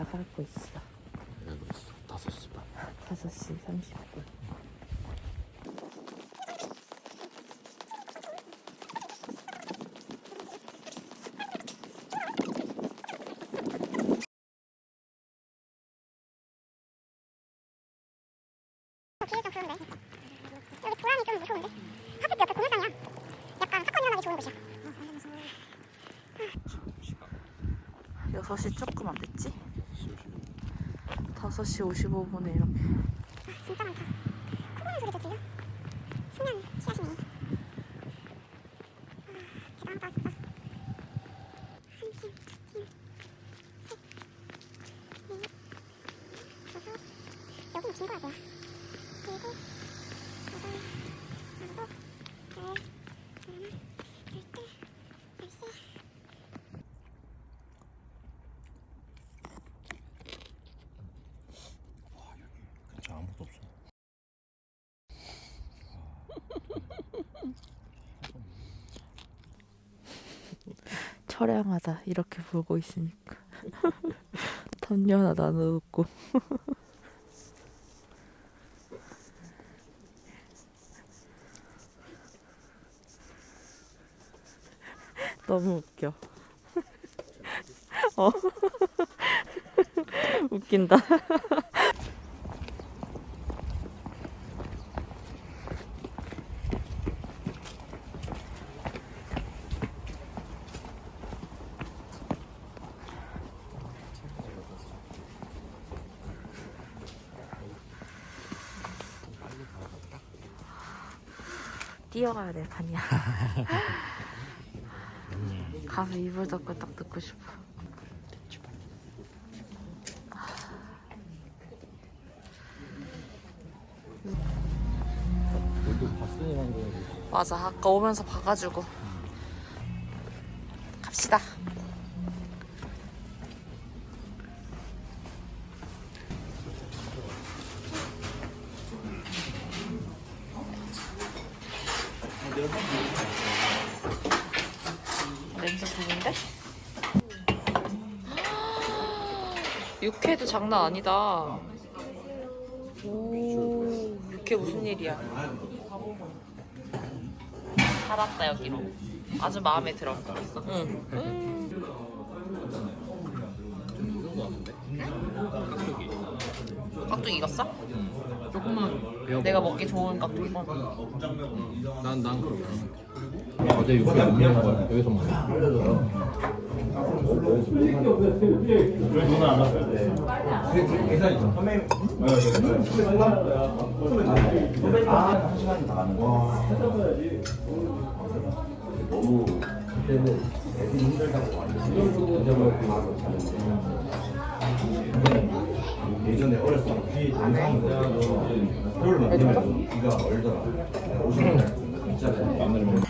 다 나가고 있어. 내가 그랬어. 다섯 시 반. 5시 30분. 뒤에 좀 그런데 여기 고양이 좀 무서운데 하필 또 옆에 공유장이야 약간 사건 일어나기 좋은 곳이야 6시 조금 안 됐지? 5시 55분에 이렇게. 아, 진짜 많다. 코고는 소리도 들려? 수면 취하시네. 아, 대단하다 진짜. 한팀 두팀 셋넷 다섯 여기는 여덟 열 열하나 열둘 열셋 근처 아무도 없어. 처량하다. 이렇게 보고 있으니까. 하나도 안 얻었고. 너무 웃겨. 어. 웃긴다. 뛰어가야 될 판이야. 가서 이불 덮고 딱 듣고 싶어. 거 맞아. 아까 오면서 봐가지고. 갑시다. 냄새 좋은데? 육회도 장난 아니다. 오, 육회 무슨 일이야? 살았다 여기로. 아주 마음에 들어. 응. 음. 깍두기. 깍두기 익었어? 조금만 배워. 내가 먹기 좋은 깍두기건. 난난 그렇게. 어제 육회 먹는 거 여기서 먹어. 예전에 어렸을 때 귀에 거 그걸 만들면 귀가 얼더라 50년 진짜 만들면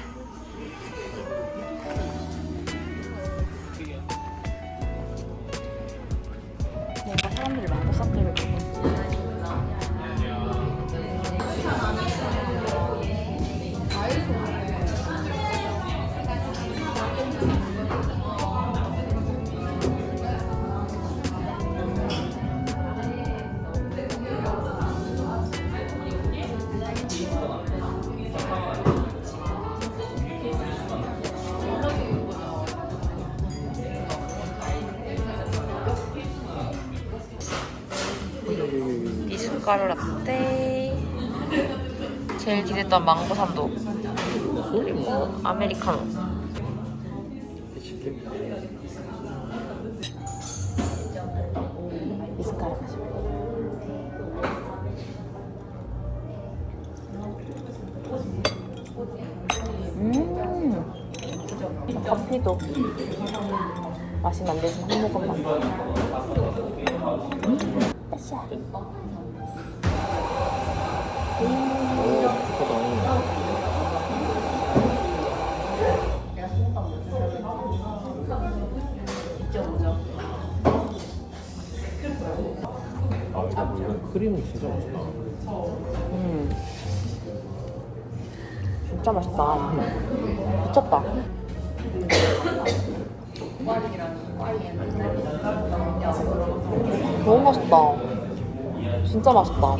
미숫가루 라떼 제일 기대했던 망고 산도. 그리고 아메리카노. 음. 커피도. 맛이 안 되지만 한 모금만. 음, 됐어 아, 이건 크림이 진짜 맛있다. 음. 진짜 맛있다. 미쳤다. 너무 맛있다. 진짜 맛있다.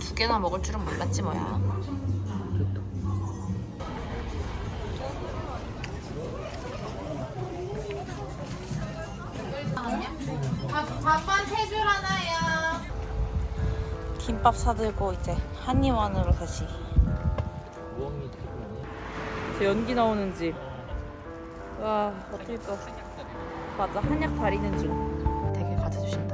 두 개나 먹을 줄은 몰랐지 뭐야. 밥반 세줄 하나요. 김밥 사들고 이제 한의원으로 다시. 제 연기 나오는 집. 와 어떨 까 맞아 한약 다리는 중. 되게 가져주신다.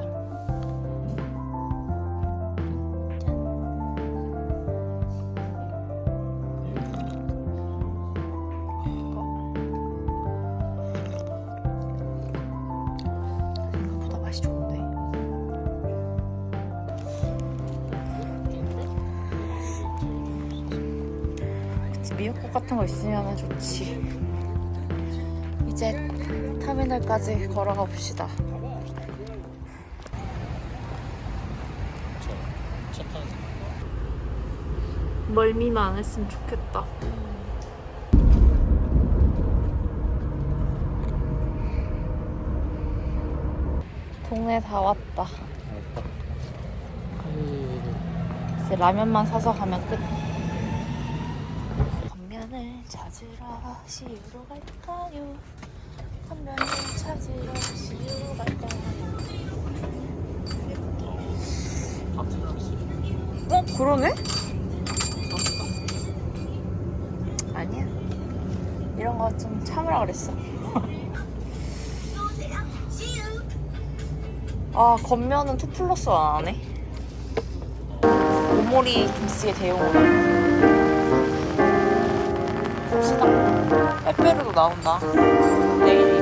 미역국 같은 거 있으면 좋지. 이제 터미널까지 걸어가 봅시다. 멀미만 안 했으면 좋겠다. 동네 다 왔다. 이제 라면만 사서 가면 끝. 찾으러 시우로 갈까요? 건면을 찾으러 시우로 갈까요? 어 그러네? 아니야. 이런 거 좀 참으라 그랬어. 아 건면은 투 플러스 안 하네. 오모리 김치의 대용으로. 봅시다. 빼빼로도 나온다. 내일